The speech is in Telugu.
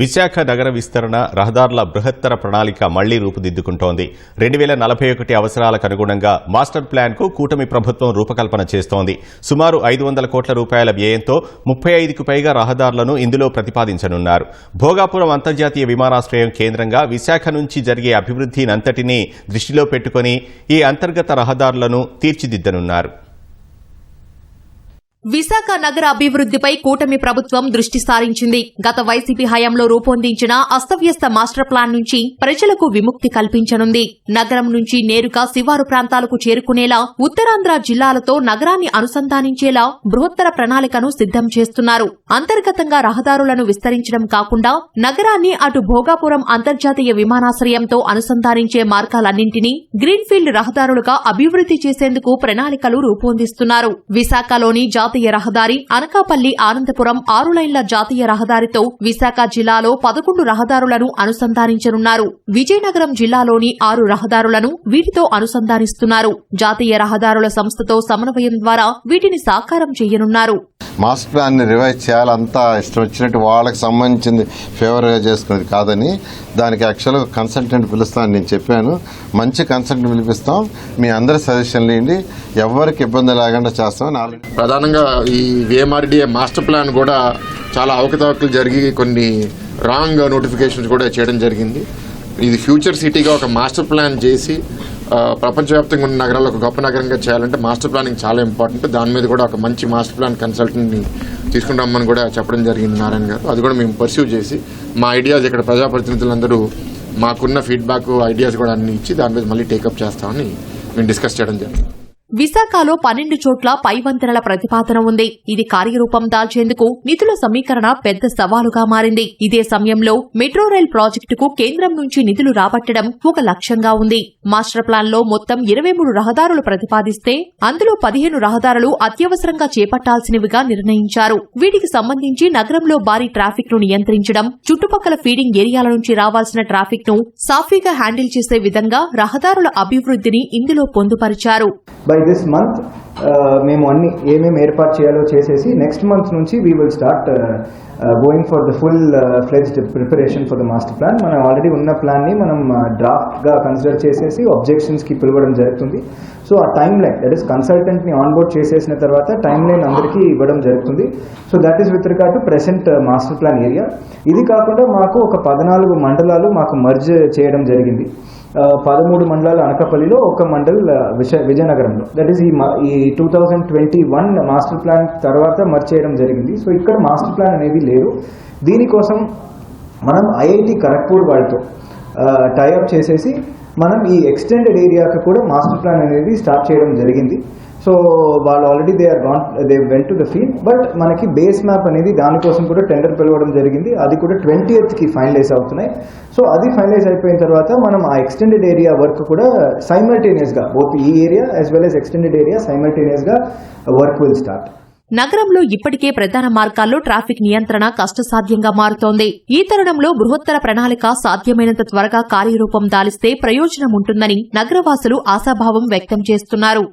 విశాఖ నగర విస్తరణ రహదారుల బృహత్తర ప్రణాళిక మళ్ళీ రూపుదిద్దుకుంటోంది. రెండు వేల నలభై ఒకటి అవసరాలకు అనుగుణంగా మాస్టర్ ప్లాన్కు కూటమి ప్రభుత్వం రూపకల్పన చేస్తోంది. సుమారు ఐదు వందల కోట్ల రూపాయల వ్యయంతో ముప్పై ఐదుకు పైగా రహదారులను ఇందులో ప్రతిపాదించనున్నారు. భోగాపురం అంతర్జాతీయ విమానాశ్రయం కేంద్రంగా విశాఖ నుంచి జరిగే అభివృద్ధినంతటినీ దృష్టిలో పెట్టుకుని ఈ అంతర్గత రహదారులను తీర్చిదిద్దనున్నారు. విశాఖ నగర అభివృద్ధిపై కూటమి ప్రభుత్వం దృష్టి సారించింది. గత వైసీపీ హయాంలో రూపొందించిన అస్తవ్యస్త మాస్టర్ ప్లాన్ నుంచి ప్రజలకు విముక్తి కల్పించనుంది. నగరం నుంచి నేరుగా శివారు ప్రాంతాలకు చేరుకునేలా ఉత్తరాంధ్ర జిల్లాలతో నగరాన్ని అనుసంధానించేలా బృహత్తర ప్రణాళికను సిద్దం చేస్తున్నారు. అంతర్గతంగా రహదారులను విస్తరించడం కాకుండా నగరాన్ని అటు భోగాపురం అంతర్జాతీయ విమానాశ్రయంతో అనుసంధానించే మార్గాలన్నింటినీ గ్రీన్ఫీల్డ్ రహదారులుగా అభివృద్ధి చేసేందుకు ప్రణాళికలు రూపొందిస్తున్నారు. విశాఖలోని జాతీయ రహదారి అనకాపల్లి ఆనందపురం ఆరు లైన్ల జాతీయ రహదారితో విశాఖ జిల్లాలో పదకొండు రహదారులను అనుసంధానించనున్నారు. విజయనగరం జిల్లాలోని ఆరు రహదారులను వీటితో అనుసంధానిస్తున్నారు. జాతీయ రహదారుల సంస్థతో సమన్వయం ద్వారా వీటిని సాకారం చేయనున్నారు. మాస్టర్ ప్లాన్ని రివైజ్ చేయాలి అంతా ఇష్టం వచ్చినట్టు వాళ్ళకి సంబంధించింది ఫేవర్గా చేసుకునేది కాదని దానికి యాక్చువల్గా కన్సల్టెంట్ పిలుస్తాను నేను చెప్పాను. మంచి కన్సల్టెంట్ పిలిపిస్తాం. మీ అందరి సజెషన్లు ఏంటి? ఎవరికి ఇబ్బంది లేకుండా చేస్తామని ఆల్రెడీ ప్రధానంగా ఈ విఎంఆర్డిఏ మాస్టర్ ప్లాన్ కూడా చాలా అవకతవకలు జరిగి కొన్ని రాంగ్ నోటిఫికేషన్స్ కూడా చేయడం జరిగింది. ఇది ఫ్యూచర్ సిటీగా ఒక మాస్టర్ ప్లాన్ చేసి ప్రపంచవ్యాప్తంగా ఉన్న నగరాలు ఒక గొప్ప నగరంగా చేయాలంటే మాస్టర్ ప్లానింగ్ చాలా ఇంపార్టెంట్ దాని మీద కూడా ఒక మంచి మాస్టర్ ప్లాన్ కన్సల్టెంట్ని తీసుకుని రమ్మని కూడా చెప్పడం జరిగింది నారాయణ గారు. అది కూడా మేము పర్సీవ్ చేసి మా ఐడియాస్ ఇక్కడ ప్రజాప్రతినిధులందరూ మాకున్న ఫీడ్బ్యాక్ ఐడియాస్ కూడా అన్ని ఇచ్చి దాని మీద మళ్ళీ టేకప్ చేస్తామని మేము డిస్కస్ చేయడం జరిగింది. విశాఖలో పన్నెండు చోట్ల పై వంతెనల ప్రతిపాదన ఉంది. ఇది కార్యరూపం దాల్చేందుకు నిధుల సమీకరణ పెద్ద సవాలుగా మారింది. ఇదే సమయంలో మెట్రో రైల్ ప్రాజెక్టుకు కేంద్రం నుంచి నిధులు రాబట్టడం ఒక లక్ష్యంగా ఉంది. మాస్టర్ ప్లాన్లో మొత్తం ఇరవై మూడు రహదారులు ప్రతిపాదిస్తే అందులో పదిహేను రహదారులు అత్యవసరంగా చేపట్టాల్సినవిగా నిర్ణయించారు. వీటికి సంబంధించి నగరంలో భారీ ట్రాఫిక్ను నియంత్రించడం చుట్టుపక్కల ఫీడింగ్ ఏరియాల నుంచి రావాల్సిన ట్రాఫిక్ను సాఫీగా హ్యాండిల్ చేసే విధంగా రహదారుల అభివృద్ధిని ఇందులో పొందుపరిచారు. దిస్ మంత్ uh, మేము అన్ని ఏమేమి ఏర్పాటు చేయాలో చేసేసి నెక్స్ట్ మంత్ నుంచి we will start going for the full fledged preparation for the master plan మనం ఆల్రెడీ ఉన్న ప్లాన్ని మనం uh, డ్రాఫ్ట్గా కన్సిడర్ చేసేసి అబ్జెక్షన్స్కి పిలవడం జరుగుతుంది. సో ఆ టైం లైన్ దట్ ఈస్ కన్సల్టెంట్ని ఆన్బోర్డ్ చేసేసిన తర్వాత టైం లైన్ అందరికీ ఇవ్వడం జరుగుతుంది. So that is with record to present master plan area ఇది కాకుండా మాకు ఒక పద్నాలుగు మండలాలు మాకు మర్జ్ చేయడం జరిగింది. Uh, పదమూడు మండలాలు అనకాపల్లిలో ఒక మండల్ విజయ విశ విజయనగరంలో. దట్ ఈస్ ఈ ఈ two thousand twenty one master plan తర్వాత మర్చి చేయడం జరిగింది. సో ఇక్కడ మాస్టర్ ప్లాన్ అనేది లేదు దీనికోసం మనం ఐఐటి ఖరగ్పూర్ వాళ్ళతో టైఅప్ చేసేసి మనం ఈ ఎక్స్టెండెడ్ ఏరియాకి కూడా మాస్టర్ ప్లాన్ అనేది స్టార్ట్ చేయడం జరిగింది. సో వాళ్ళు already they are gone they went to the field but మనకి బేస్ మ్యాప్ అనేది దానికోసం కూడా టెండర్ పిలవడం జరిగింది. అది కూడా ట్వంటీ కి ఫైనలైజ్ అవుతున్నాయి. సో అది ఫైనలైజ్ అయిపోయిన తర్వాత మనం ఆ ఎక్స్టెండెడ్ ఏరియా వర్క్ కూడా సైమల్టేనియస్గా బోత్ ఈ area as well as extended area సైమల్టేనియస్గా work will start నగరంలో ఇప్పటికే ప్రధాన మార్గాల్లో ట్రాఫిక్ నియంత్రణ కష్టసాధ్యంగా మారుతోంది. ఈ తరుణంలో బృహత్తర ప్రణాళిక సాధ్యమైనంత త్వరగా కార్యరూపం దాలిస్తే ప్రయోజనం ఉంటుందని నగరవాసులు ఆశాభావం వ్యక్తం చేస్తున్నారు.